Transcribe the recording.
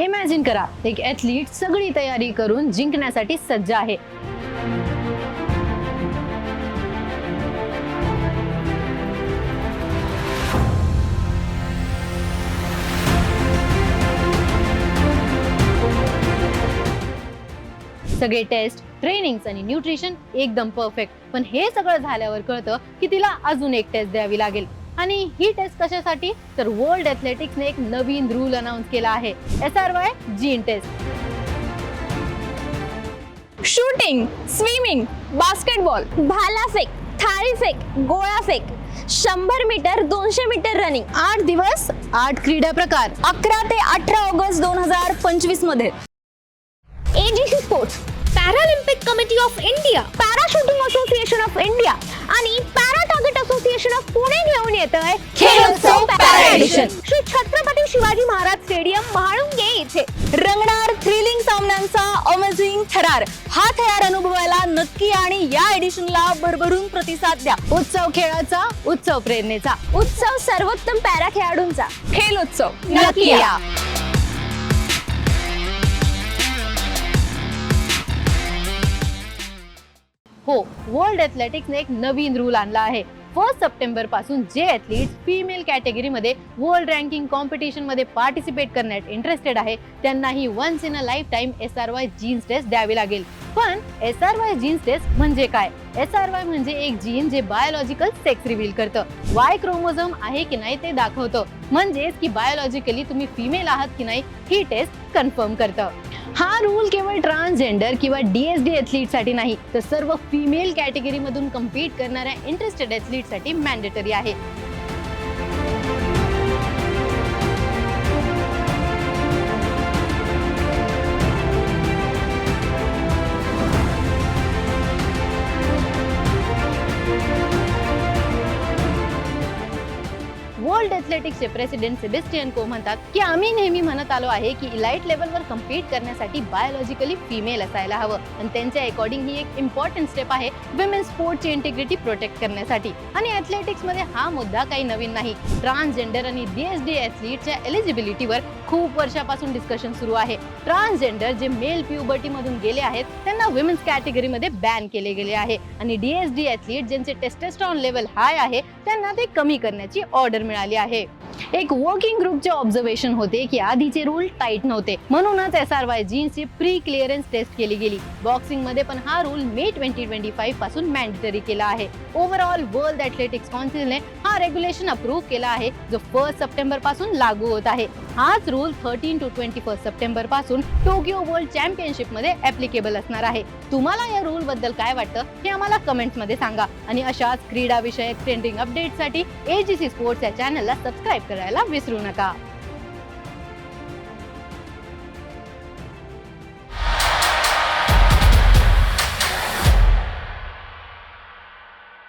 Imagine करा एक athlete सगळी तयारी करून जिंकण्यासाठी सज्ज आहे. सगळे टेस्ट ट्रेनिंग आणि न्यूट्रिशन एकदम परफेक्ट पण हे सगळं झाल्यावर कळतं की तिला अजून एक टेस्ट द्यावी लागेल. आणि ही टेस्ट कशासाठी? तर वर्ल्ड एथलेटिक्सने एक नवीन रूल अनाऊन्स केला आहे. S R Y gene test shooting swimming basketball भालाफेक थाळीफेक गोळाफेक शंभर मीटर दोनशे मीटर रनिंग आठ दिवस आठ क्रीडा प्रकार. अकरा ते अठरा ऑगस्ट दोन हजार पंचवीसमध्ये. AGC sports Paralympic committee of India para shooting association of India आणि para target association of Pune घेऊन येत आहे खेळोत्सव para edition. Shri Chhatrapati Shivaji Maharaj stadium Mhalunge इथे रंगणार थ्रिलिंग सामन्यांचा अमेझिंग थरार. हा थरार अनुभवायला नक्की आणि या एडिशनला भरभरून प्रतिसाद द्या. उत्सव खेळाचा उत्सव प्रेरणेचा. उत्सव सर्वोत्तम पॅरा खेळाडूंचा. खेलोत्सव नक्की या. हो वर्ल्ड एथलेटिक्सने एक नवीन रूल आणला आहे. फर्स्ट सप्टेंबरपासून जे ॲथलीट फिमेल कॅटेगरीमध्ये वर्ल्ड रँकिंग कॉम्पिटिशनमध्ये पार्टिसिपेट करण्यात इंटरेस्टेड आहे त्यांनाही once in a lifetime S R Y genes test द्यावी लागेल. पण S R Y genes test म्हणजे काय? एस आर वाय म्हणजे एक जीन जे बायोलॉजिकल सेक्स रिव्हील करतं. वाय क्रोमोझोम आहे की नाही ते दाखवतं. म्हणजेच की बायोलॉजिकली तुम्ही फिमेल आहात की नाही ही टेस्ट कन्फर्म करतं. हा रूल केवळ ट्रान्सजेंडर किंवा डीएसडी ॲथलीटसाठी नाही तर सर्व फिमेल कॅटेगरीमधून कम्पीट करणाऱ्या इंटरेस्टेड ॲथलीटसाठी मॅन्डेटरी आहे. वर्ल्ड एथलेटिक्सचे प्रेसिडेंट सेबेस्टियन को म्हणतात की आम्ही नेहमी म्हणत आलो आहे की इलाइट लेवलवर कम्पीट करण्यासाठी बायोलॉजिकली फिमेल असायला हवं. आणि त्यांच्या अकॉर्डिंग ही एक इम्पॉर्टंट स्टेप आहे विमेन स्पोर्टची इंटिग्रिटी प्रोटेक्ट करण्यासाठी. आणि ॲथलेटिक्समध्ये हा मुद्दा काही नवीन नाही. ट्रान्सजेंडर आणि डीएसडी ॲथलीटच्या एलिजिबिलिटीवर खूप वर्षापासून डिस्कशन सुरू आहे. ट्रान्सजेंडर जे मेल प्युबर्टी मधून गेले आहेत त्यांना विमेन्स कॅटेगरीमध्ये बॅन केले गेले आहे. आणि डीएसडी ॲथलीट ज्यांचे टेस्टेस्ट्रॉन लेवल हाय आहे त्यांना ते कमी करण्याची ऑर्डर मिळाली आहे. एक वर्किंग ग्रुपचे ऑब्झर्वेशन होते की आधीचे रूल टाईट नव्हते. म्हणूनच एस आर वाय जीन्सची प्री क्लिअरन्स टेस्ट केली गेली. बॉक्सिंगमध्ये पण हा रूल मे ट्वेंटी ट्वेंटी फाईव्हपासून मॅन्डेटरी केला आहे. ओव्हरऑल वर्ल्ड ॲथलेटिक्स काउन्सिलने हा रेग्युलेशन अप्रूव्ह केला आहे जो फर्स्ट सप्टेंबरपासून लागू होत आहे. हाच rule thirteen to twenty first सप्टेंबरपासून टोकियो वर्ल्ड चॅम्पियनशिपमध्ये ऍप्लिकेबल असणार आहे. तुम्हाला या रूल बद्दल काय वाटतं हे आम्हाला कमेंट्समध्ये सांगा. आणि अशाच क्रीडा विषयक ट्रेंडिंग अपडेटसाठी एजीसी स्पोर्ट्स या चॅनलला सबस्क्राईब करायला विसरू नका.